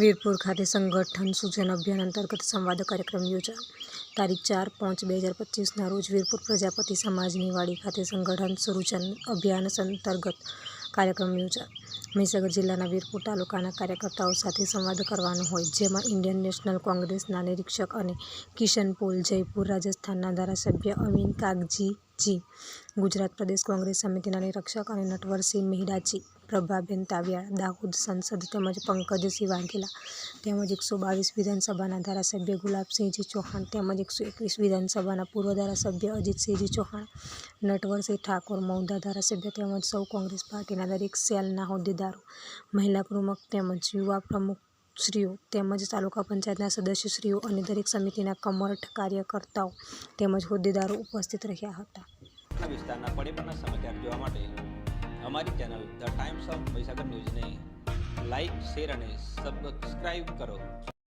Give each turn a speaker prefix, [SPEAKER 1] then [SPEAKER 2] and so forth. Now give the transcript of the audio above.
[SPEAKER 1] વીરપુર ખાતે સંગઠન સૂચન અભિયાન અંતર્ગત સંવાદ કાર્યક્રમ યોજાયો. તારીખ ચાર પાંચ બે હજાર પચીસના રોજ વીરપુર પ્રજાપતિ સમાજની વાડી ખાતે સંગઠન સૂચન અભિયાન અંતર્ગત કાર્યક્રમ યોજાયો. મહીસાગર જિલ્લાના વીરપુર તાલુકાના કાર્યકર્તાઓ સાથે સંવાદ કરવાનો હોય, જેમાં ઇન્ડિયન નેશનલ કોંગ્રેસના નિરીક્ષક અને કિશનપોલ જયપુર રાજસ્થાનના ધારાસભ્ય અમીન કાગજીજી ગુજરાત પ્રદેશ કોંગ્રેસ સમિતિના નિરીક્ષક અને નટવરસિંહ મહિડાજી પ્રભાબેન તાવિયાડ દાહોદ સંસદ તેમજ પંકજસિંહ વાઘેલા તેમજ એકસો બાવીસ વિધાનસભાના ધારાસભ્ય ગુલાબસિંહજી ચૌહાણ તેમજ એકસો એકવીસ વિધાનસભાના પૂર્વ ધારાસભ્ય અજીતસિંહજી ચૌહાણ નટવરસિંહ ઠાકોર મૌદા ધારાસભ્ય તેમજ સૌ કોંગ્રેસ પાર્ટીના દરેક સેલના હોદ્દેદારો, મહિલા પ્રમુખ તેમજ યુવા પ્રમુખશ્રીઓ તેમજ તાલુકા પંચાયતના સદસ્યશ્રીઓ અને દરેક સમિતિના કમઠ કાર્યકર્તાઓ તેમજ હોદ્દેદારો ઉપસ્થિત રહ્યા હતા.
[SPEAKER 2] વિસ્તારના પડેપણના સમાચાર જોવા માટે અમારી channel the Times of Mahisagar ન્યૂઝને લાઈક, શેર અને સબસ્ક્રાઈબ કરો.